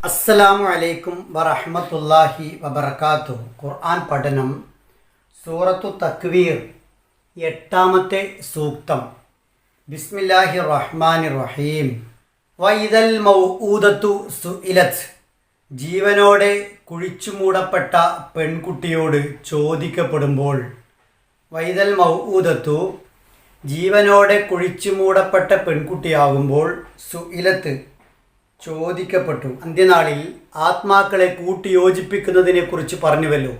അസ്സലാമു അലൈക്കും വറഹ്മത്തുള്ളാഹി വബർക്കാത്തു ഖുർആൻ പഠനം സൂറത്തു തക്വീർ എട്ടാമത്തെ സൂക്തം. ബിസ്മില്ലാഹി റഹ്മാൻ റഹീം വൈദൽ മൗഊദത്തു സുഇലത്ത് ജീവനോടെ കുഴിച്ചു മൂടപ്പെട്ട പെൺകുട്ടിയോട് ചോദിക്കപ്പെടുമ്പോൾ വൈദൽ മൗഊദത്തു ജീവനോടെ കുഴിച്ചു മൂടപ്പെട്ട പെൺകുട്ടിയാകുമ്പോൾ സുഇലത്ത് ചോദിക്കപ്പെട്ടു. അന്ത്യനാളിൽ ആത്മാക്കളെ കൂട്ടിയോജിപ്പിക്കുന്നതിനെ കുറിച്ച് പറഞ്ഞുവല്ലോ.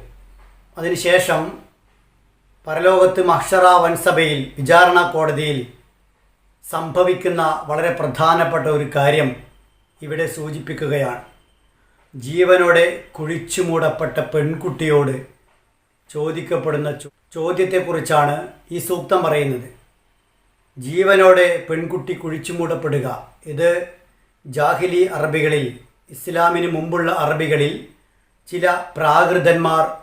അതിനുശേഷം പരലോകത്ത് മഹ്ഷറ വൻസഭയിൽ വിചാരണ കോടതിയിൽ സംഭവിക്കുന്ന വളരെ പ്രധാനപ്പെട്ട ഒരു കാര്യം ഇവിടെ സൂചിപ്പിക്കുകയാണ്. ജീവനോടെ കുഴിച്ചു മൂടപ്പെട്ട പെൺകുട്ടിയോട് ചോദിക്കപ്പെടുന്ന ചോദ്യത്തെക്കുറിച്ചാണ് ഈ സൂക്തം പറയുന്നത്. ജീവനോടെ പെൺകുട്ടി കുഴിച്ചു മൂടപ്പെടുക ഇത് ജാഹിലി അറബികളിൽ ഇസ്ലാമിന് മുമ്പുള്ള അറബികളിൽ ചില പ്രാകൃതന്മാർ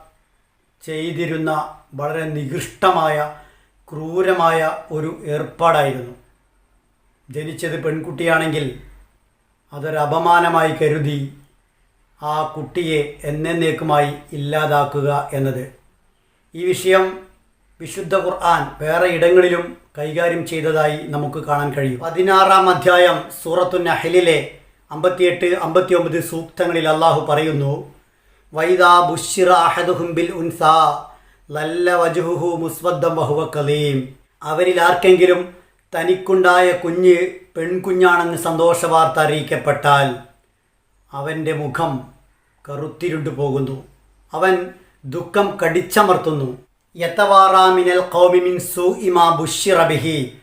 ചെയ്തിരുന്ന വളരെ നികൃഷ്ടമായ ക്രൂരമായ ഒരു ഏർപ്പാടായിരുന്നു. ജനിച്ചത് പെൺകുട്ടിയാണെങ്കിൽ അതൊരു അപമാനമായി കരുതി ആ കുട്ടിയെ എന്നേക്കുമായി ഇല്ലാതാക്കുക എന്നത്. ഈ വിഷയം വിശുദ്ധ ഖുർആൻ വേറെ ഇടങ്ങളിലും കൈകാര്യം ചെയ്തതായി നമുക്ക് കാണാൻ കഴിയും. പതിനാറാം അധ്യായം സൂറത്തു നഹലിലെ അമ്പത്തിയെട്ട് അമ്പത്തിയൊമ്പത് സൂക്തങ്ങളിൽ അള്ളാഹു പറയുന്നു വൈദാ ബുഷിറ ബിൽ ഉൻസ ലല്ല കലീം. അവരിൽ ആർക്കെങ്കിലും തനിക്കുണ്ടായ കുഞ്ഞ് പെൺകുഞ്ഞാണെന്ന് സന്തോഷ വാർത്ത അറിയിക്കപ്പെട്ടാൽ അവന്റെ മുഖം കറുത്തിരുണ്ടു പോകുന്നു അവൻ ദുഃഖം കടിച്ചമർത്തുന്നു. യത്തവാറാമിനൽ കൗമിമിൻ സു ഇമാ ബുഷിറ ബിഹി.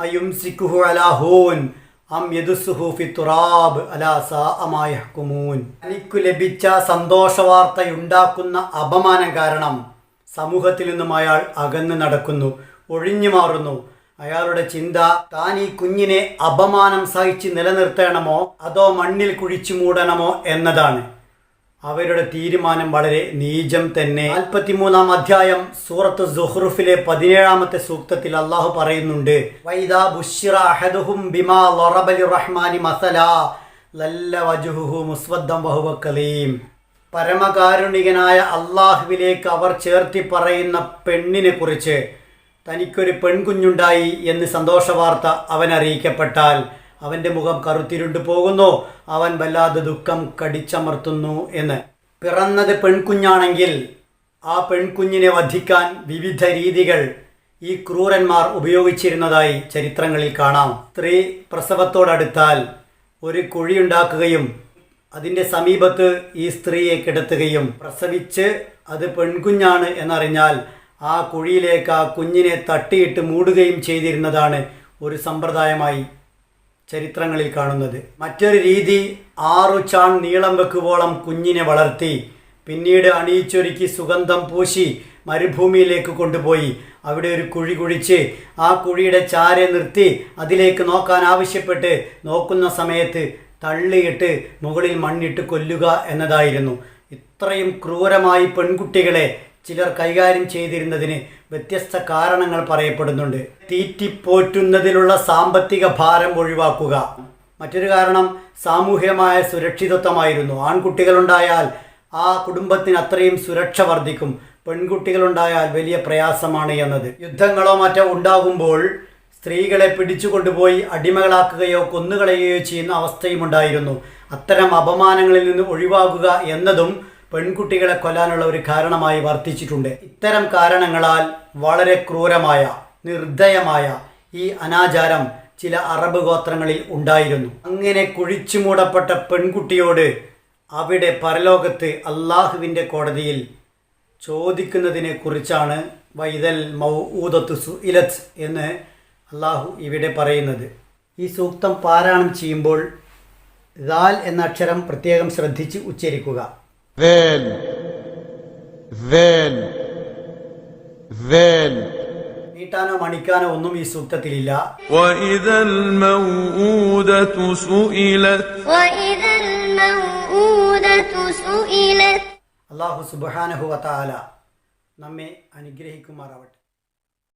അയുംസിക്കുഹു അലാ ഹൂൻ അം തുറാബ് തനിക്കു ലഭിച്ച സന്തോഷവാർത്തയുണ്ടാക്കുന്ന അപമാനം കാരണം സമൂഹത്തിൽ നിന്നും അയാൾ അകന്നു നടക്കുന്നു ഒഴിഞ്ഞു മാറുന്നു. അയാളുടെ ചിന്ത താൻ ഈ കുഞ്ഞിനെ അപമാനം സഹിച്ച് നിലനിർത്തണമോ അതോ മണ്ണിൽ കുഴിച്ചു മൂടണമോ എന്നതാണ്. അവരുടെ തീരുമാനം വളരെ നീചം തന്നെ. നാൽപ്പത്തിമൂന്നാം അധ്യായം സൂറത്ത് സുഹ്റുഫിലെ പതിനേഴാമത്തെ സൂക്തത്തിൽ അള്ളാഹു പറയുന്നുണ്ട് വൈദാ ബിമാ റഹ്മാനി മസല ലല്ല പരമകാരുണികനായ അള്ളാഹുവിലേക്ക് അവർ ചേർത്തി പറയുന്ന പെണ്ണിനെ കുറിച്ച് തനിക്കൊരു പെൺകുഞ്ഞുണ്ടായി എന്ന് സന്തോഷവാർത്ത അവൻ അറിയിക്കപ്പെട്ടാൽ അവന്റെ മുഖം കറുത്തിരുണ്ടു പോകുന്നു. അവൻ വല്ലാതെ ദുഃഖം കടിച്ചമർത്തുന്നു എന്ന്. പിറന്നത് പെൺകുഞ്ഞാണെങ്കിൽ ആ പെൺകുഞ്ഞിനെ വധിക്കാൻ വിവിധ രീതികൾ ഈ ക്രൂരന്മാർ ഉപയോഗിച്ചിരുന്നതായി ചരിത്രങ്ങളിൽ കാണാം. സ്ത്രീ പ്രസവത്തോടടുത്താൽ ഒരു കുഴിയുണ്ടാക്കുകയും അതിന്റെ സമീപത്ത് ഈ സ്ത്രീയെ കിടത്തുകയും പ്രസവിച്ച് അത് പെൺകുഞ്ഞാണ് എന്നറിഞ്ഞാൽ ആ കുഴിയിലേക്ക് ആ കുഞ്ഞിനെ തട്ടിയിട്ട് മൂടുകയും ചെയ്തിരുന്നതാണ് ഒരു സമ്പ്രദായമായി ചരിത്രങ്ങളിൽ കാണുന്നത്. മറ്റൊരു രീതി ആറു ചാൺ നീളം വെക്കുവോളം കുഞ്ഞിനെ വളർത്തി പിന്നീട് അണിയിച്ചൊരുക്കി സുഗന്ധം പൂശി മരുഭൂമിയിലേക്ക് കൊണ്ടുപോയി. അവിടെ ഒരു കുഴി കുഴിച്ച് ആ കുഴിയുടെ ചാരെ നിർത്തി അതിലേക്ക് നോക്കാൻ ആവശ്യപ്പെട്ട് നോക്കുന്ന സമയത്ത് തള്ളിയിട്ട് മുകളിൽ മണ്ണിട്ട് കൊല്ലുക എന്നതായിരുന്നു. ഇത്രയും ക്രൂരമായി പെൺകുട്ടികളെ ചിലർ കൈകാര്യം ചെയ്തിരുന്നതിന് വ്യത്യസ്ത കാരണങ്ങൾ പറയപ്പെടുന്നുണ്ട്. തീറ്റിപ്പോറ്റുന്നതിലുള്ള സാമ്പത്തിക ഭാരം ഒഴിവാക്കുക. മറ്റൊരു കാരണം സാമൂഹ്യമായ സുരക്ഷിതത്വമായിരുന്നു. ആൺകുട്ടികളുണ്ടായാൽ ആ കുടുംബത്തിന് അത്രയും സുരക്ഷ വർദ്ധിക്കും. പെൺകുട്ടികളുണ്ടായാൽ വലിയ പ്രയാസമാണ് എന്നത്. യുദ്ധങ്ങളോ മറ്റോ ഉണ്ടാകുമ്പോൾ സ്ത്രീകളെ പിടിച്ചുകൊണ്ടുപോയി അടിമകളാക്കുകയോ കൊന്നുകളയുകയോ ചെയ്യുന്ന അവസ്ഥയും ഉണ്ടായിരുന്നു അത്തരം അപമാനങ്ങളിൽ നിന്ന് ഒഴിവാകുക എന്നതും പെൺകുട്ടികളെ കൊല്ലാനുള്ള ഒരു കാരണമായി വർത്തിച്ചിട്ടുണ്ട്. ഇത്തരം കാരണങ്ങളാൽ വളരെ ക്രൂരമായ നിർദ്ദയമായ ഈ അനാചാരം ചില അറബ് ഗോത്രങ്ങളിൽ ഉണ്ടായിരുന്നു. അങ്ങനെ കുഴിച്ചു മൂടപ്പെട്ട പെൺകുട്ടിയോട് അവിടെ പരലോകത്ത് അള്ളാഹുവിന്റെ കോടതിയിൽ ചോദിക്കുന്നതിനെ കുറിച്ചാണ് വൈദൽ മൗഊദത്തു സുഇലത്ത് എന്ന് അള്ളാഹു ഇവിടെ പറയുന്നത്. ഈ സൂക്തം പാരായണം ചെയ്യുമ്പോൾ ദാൽ എന്ന അക്ഷരം പ്രത്യേകം ശ്രദ്ധിച്ച് ഉച്ചരിക്കുക. Then, then, then. നീട്ടാനോ മണിക്കാനോ ഒന്നും ഈ സൂക്തത്തിലില്ല. അള്ളാഹു സുബ്ഹാനഹു വതആല നമ്മെ അനുഗ്രഹിക്കുമാറാവട്ടെ.